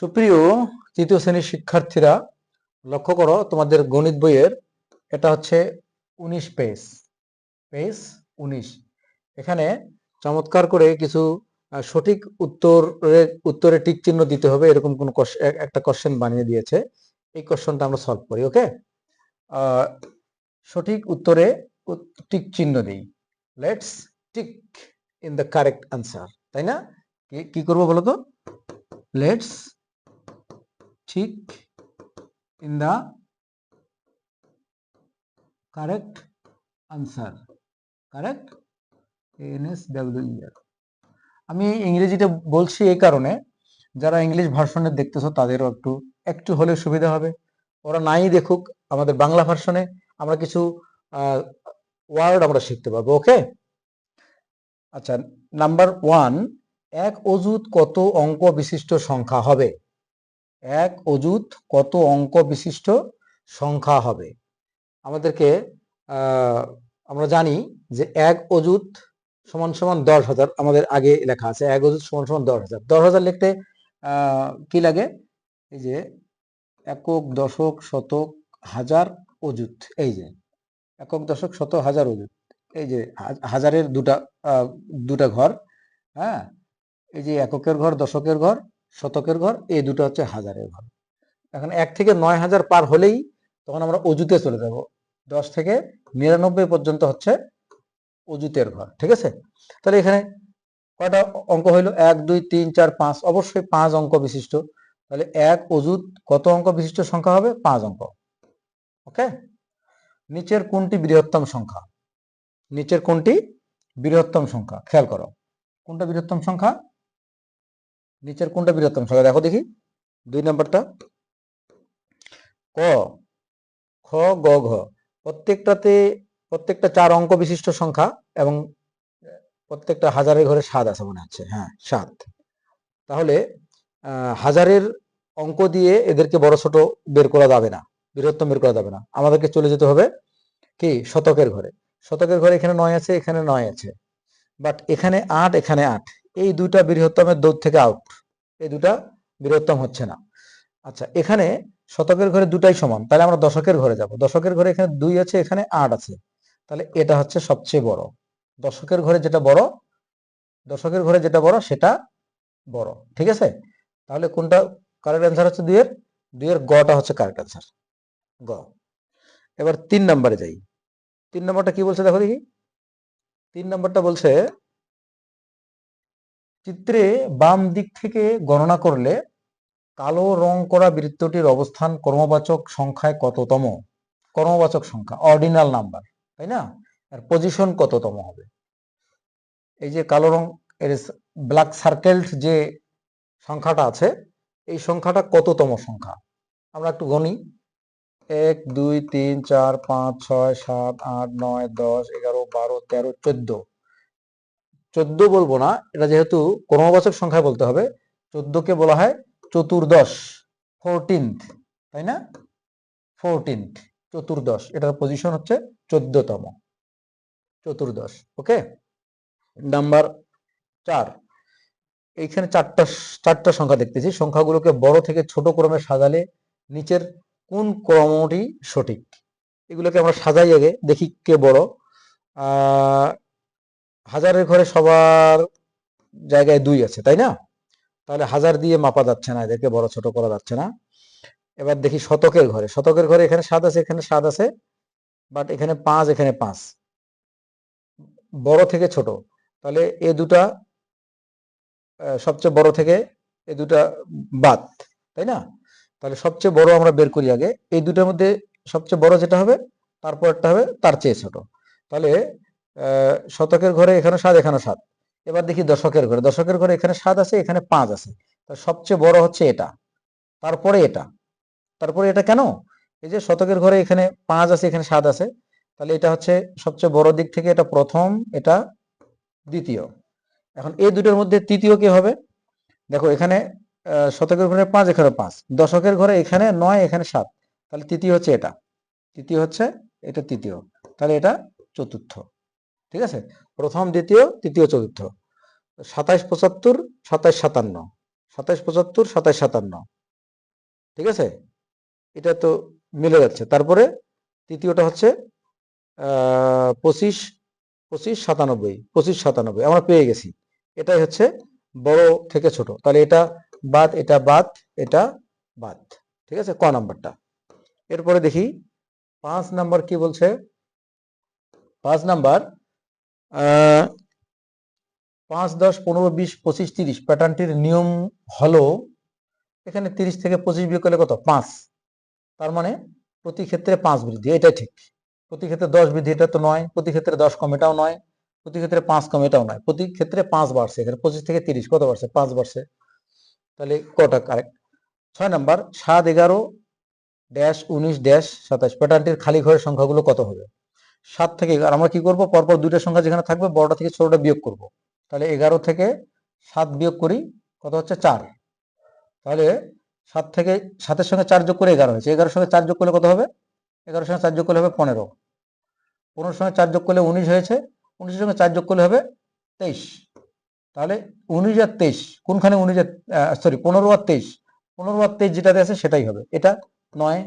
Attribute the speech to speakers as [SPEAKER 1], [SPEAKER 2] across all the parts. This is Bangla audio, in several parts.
[SPEAKER 1] সুপ্রিয় তৃতীয় শ্রেণীর শিক্ষার্থীরা লক্ষ্য করো তোমাদের গণিত বইয়ের এটা হচ্ছে উনিশ পেজ পেজ উনিশ এখানে চমৎকার করে কিছু সঠিক উত্তরে উত্তরে টিক চিহ্ন দিতে হবে এরকম কোন একটা কোশ্চেন বানিয়ে দিয়েছে এই কোশ্চেনটা আমরা সলভ করি ওকে সঠিক উত্তরে টিক চিহ্ন দিই let's tick in the correct answer তাই না কি করবো বলো তো let's tick in the correct answer correct ইয়ার e আমি ইংরেজিতে বলছি এই কারণে যারা ইংলিশ ভার্সনে দেখতেছো তাদেরও একটু একটু হলে সুবিধা হবে ওরা নাই দেখুক আমাদের বাংলা ভার্সনে আমরা কিছু ওয়ার্ড আমরা শিখতে পারবো ওকে আচ্ছা নাম্বার ওয়ান এক অজুত কত অঙ্ক বিশিষ্ট সংখ্যা হবে এক অযুত কত অঙ্ক বিশিষ্ট সংখ্যা হবে আমাদেরকে আমরা জানি যে এক অযুত সমান সমান দশ হাজার আমাদের আগে লেখা আছে এক অযুত সমান সমান দশ হাজার দশ হাজার লিখতে কি লাগে এই যে একক দশক শতক হাজার অযুত এই যে একক দশক শত হাজার অযুত এই যে হাজারের দুটা দুটা ঘর হ্যাঁ এই যে এককের ঘর দশকের ঘর শতকের ঘর এই দুটো হচ্ছে হাজারের ঘর এখন এক থেকে নয় হাজার পার হলেই তখন আমরা অজুতে চলে যাব দশ থেকে নিরানব্বই পর্যন্ত হচ্ছে অজুতের ঘর ঠিক আছে তাহলে এখানে কয়টা অঙ্ক হইলো এক দুই তিন চার পাঁচ অবশ্যই পাঁচ অঙ্ক বিশিষ্ট তাহলে এক অজুত কত অঙ্ক বিশিষ্ট সংখ্যা হবে পাঁচ অঙ্ক ওকে নিচের কোনটি বৃহত্তম সংখ্যা নিচের কোনটি বৃহত্তম সংখ্যা খেয়াল করো কোনটা বৃহত্তম সংখ্যা নিচের কোনটা বৃহত্তম সংখ্যা দেখো দেখি দুই নম্বরটা ক খ গ ঘ প্রত্যেকটাতে প্রত্যেকটা চার অঙ্ক বিশিষ্ট সংখ্যা এবং প্রত্যেকটা হাজারের ঘরে সাত আছে মনে হচ্ছে হ্যাঁ সাত তাহলে হাজারের অঙ্ক দিয়ে এদেরকে বড় ছোট বের করা যাবে না বৃহত্তম বের করা যাবে না আমাদেরকে চলে যেতে হবে কি শতকের ঘরে শতকের ঘরে এখানে নয় আছে এখানে নয় আছে বাট এখানে আট এখানে আট এই দুটা বৃহত্তমের দৌড় থেকে আউট এই দুটা বৃহত্তম হচ্ছে না আচ্ছা এখানে শতকের ঘরে দুটাই সমান তাহলে আমরা দশকের ঘরে যাব দশকের ঘরে এখানে দুই আছে এখানে আট আছে তাহলে এটা হচ্ছে সবচেয়ে বড় দশকের ঘরে যেটা বড় দশকের ঘরে যেটা বড় সেটা বড় ঠিক আছে তাহলে কোনটা কারেক্ট অ্যান্সার হচ্ছে দুইয়ের দুইয়ের গটা হচ্ছে কারেক্ট অ্যান্সার গ এবার তিন নম্বরে যাই তিন নম্বরটা কি বলছে দেখো দেখি তিন নম্বরটা বলছে চিত্রে বাম দিক থেকে গণনা করলে কালো রং করা বৃত্তটির অবস্থান কর্মবাচক সংখ্যায় কততম কর্মবাচক সংখ্যা অর্ডিনাল নাম্বার তাই না আর পজিশন কততম হবে এই যে কালো রং এর ব্ল্যাক সার্কেলড যে সংখ্যাটা আছে এই সংখ্যাটা কততম সংখ্যা আমরা একটু গণি এক দুই তিন চার পাঁচ ছয় সাত আট নয় দশ এগারো বারো তেরো চোদ্দ চোদ্দ বলবো না এটা যেহেতু কর্মবাচক সংখ্যা বলতে হবে কে বলা হয় চতুর্দশ ফোরটিন্থ তাই না ফোরটিন্থ চতুর্দশ এটার পজিশন হচ্ছে চোদ্দতম চতুর্দশ ওকে নাম্বার চার এইখানে চারটা চারটা সংখ্যা দেখতেছি সংখ্যাগুলোকে বড় থেকে ছোট ক্রমে সাজালে নিচের কোন ক্রমটি সঠিক এগুলোকে আমরা সাজাই আগে দেখি কে বড় হাজারের ঘরে সবার জায়গায় দুই আছে তাই না তাহলে হাজার দিয়ে মাপা যাচ্ছে না এদেরকে বড় ছোট করা যাচ্ছে না এবার দেখি শতকের ঘরে শতকের ঘরে এখানে সাত আছে এখানে সাত আছে বাট এখানে পাঁচ এখানে পাঁচ বড় থেকে ছোট তাহলে এ দুটা সবচেয়ে বড় থেকে এ দুটা বাদ তাই না তাহলে সবচেয়ে বড় আমরা বের করি আগে এই দুটার মধ্যে সবচেয়ে বড় যেটা হবে তারপর একটা হবে তার চেয়ে ছোট তাহলে শতকের ঘরে এখানে সাত এখানে সাত এবার দেখি দশকের ঘরে দশকের ঘরে এখানে সাত আছে এখানে পাঁচ আছে তার সবচেয়ে বড় হচ্ছে এটা তারপরে এটা তারপরে এটা কেন এই যে শতকের ঘরে এখানে পাঁচ আছে এখানে সাত আছে তাহলে এটা হচ্ছে সবচেয়ে বড় দিক থেকে এটা প্রথম এটা দ্বিতীয় এখন এই দুটোর মধ্যে তৃতীয় কি হবে দেখো এখানে শতকের ঘরে পাঁচ এখানে পাঁচ দশকের ঘরে এখানে নয় এখানে সাত তাহলে তৃতীয় হচ্ছে এটা তৃতীয় হচ্ছে এটা তৃতীয় তাহলে এটা চতুর্থ ঠিক আছে প্রথম দ্বিতীয় তৃতীয় চতুর্থ সাতাইশ পঁচাত্তর সাতাইশ সাতান্ন সাতাইশ পঁচাত্তর সাতাইশ সাতান্ন ঠিক আছে এটা তো মিলে যাচ্ছে তারপরে তৃতীয়টা হচ্ছে পঁচিশ পঁচিশ সাতানব্বই পঁচিশ সাতানব্বই আমরা পেয়ে গেছি এটাই হচ্ছে বড় থেকে ছোট তাহলে এটা বাদ এটা বাদ এটা বাদ ঠিক আছে ক নাম্বারটা এরপরে দেখি পাঁচ নাম্বার কি বলছে পাঁচ নাম্বার পাঁচ দশ পনেরো বিশ পঁচিশ তিরিশ প্যাটার্নটির নিয়ম হলো এখানে তিরিশ থেকে পঁচিশ বিয়োগ করলে কত পাঁচ তার মানে প্রতি ক্ষেত্রে পাঁচ বৃদ্ধি এটা ঠিক প্রতি ক্ষেত্রে দশ বৃদ্ধি এটা তো নয় প্রতি ক্ষেত্রে দশ কম এটাও নয় প্রতি ক্ষেত্রে পাঁচ কম এটাও নয় প্রতি ক্ষেত্রে পাঁচ বাড়ছে এখানে পঁচিশ থেকে তিরিশ কত বাড়ছে পাঁচ বাড়ছে তাহলে কটা কারেক্ট ছয় নাম্বার সাত এগারো ড্যাশ উনিশ ড্যাশ সাতাশ প্যাটার্নটির খালি ঘরের সংখ্যাগুলো কত হবে সাত থেকে এগারো আমরা কি করব পরপর দুইটা সংখ্যা যেখানে থাকবে বড়টা থেকে ছোটটা বিয়োগ করব তাহলে এগারো থেকে সাত বিয়োগ করি কত হচ্ছে চার তাহলে সাত থেকে সাতের সঙ্গে চার যোগ করে এগারো হয়েছে এগারোর সঙ্গে চার যোগ করলে কত হবে এগারোর সঙ্গে চার যোগ করলে হবে পনেরো পনেরোর সঙ্গে চার যোগ করলে উনিশ হয়েছে উনিশের সঙ্গে চার যোগ করলে হবে তেইশ তাহলে উনিশ আর তেইশ কোনখানে উনিশ আর সরি পনেরো আর তেইশ পনেরো আর তেইশ যেটাতে আছে সেটাই হবে এটা নয়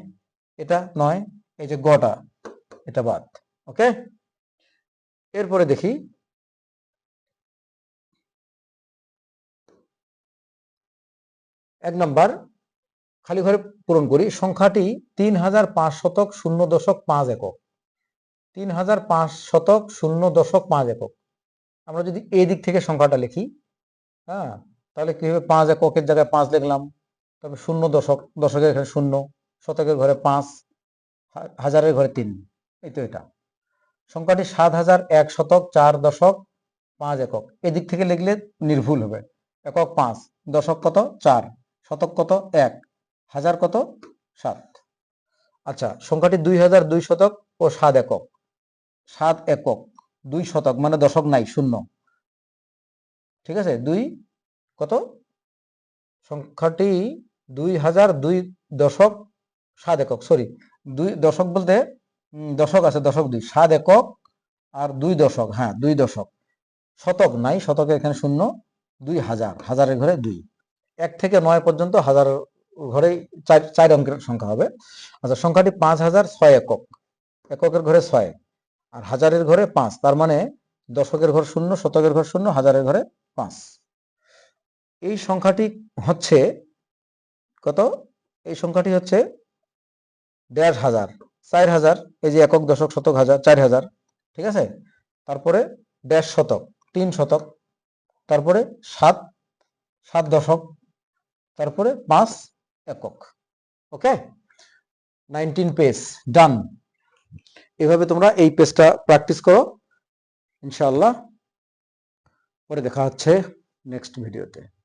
[SPEAKER 1] এটা নয় এই যে গটা এটা বাদ ওকে এরপরে দেখি এক নম্বর খালি ঘরে পূরণ করি সংখ্যাটি তিন হাজার পাঁচ শতক শূন্য দশক পাঁচ একক তিন হাজার পাঁচ শতক শূন্য দশক পাঁচ একক আমরা যদি এই দিক থেকে সংখ্যাটা লিখি হ্যাঁ তাহলে কি হবে পাঁচ এককের জায়গায় পাঁচ লিখলাম তবে শূন্য দশক দশকের ঘরে শূন্য শতকের ঘরে পাঁচ হাজারের ঘরে তিন এই তো এটা সংখ্যাটি সাত হাজার এক শতক চার দশক পাঁচ একক এদিক থেকে লিখলে নির্ভুল হবে একক পাঁচ দশক কত চার শতক কত এক হাজার কত সাত আচ্ছা সংখ্যাটি দুই হাজার দুই শতক ও সাত একক সাত একক দুই শতক মানে দশক নাই শূন্য ঠিক আছে দুই কত সংখ্যাটি দুই হাজার দুই দশক সাত একক সরি দুই দশক বলতে দশক আছে দশক দুই সাত একক আর দুই দশক হ্যাঁ দুই দশক শতক নাই শতকে এখানে শূন্য দুই হাজার হাজারের ঘরে দুই এক থেকে নয় পর্যন্ত হাজার ঘরে চার চার অঙ্কের সংখ্যা হবে আচ্ছা সংখ্যাটি পাঁচ হাজার ছয় একক এককের ঘরে ছয় আর হাজারের ঘরে পাঁচ তার মানে দশকের ঘর শূন্য শতকের ঘর শূন্য হাজারের ঘরে পাঁচ এই সংখ্যাটি হচ্ছে কত এই সংখ্যাটি হচ্ছে দেড় হাজার চার হাজার এই যে একক দশক শতক হাজার চার হাজার ঠিক আছে তারপরে দেড় শতক তিন শতক তারপরে সাত সাত দশক তারপরে পাঁচ একক ওকে নাইনটিন পেজ ডান এভাবে তোমরা এই পেজটা প্র্যাকটিস করো ইনশাল্লাহ পরে দেখা হচ্ছে নেক্সট ভিডিওতে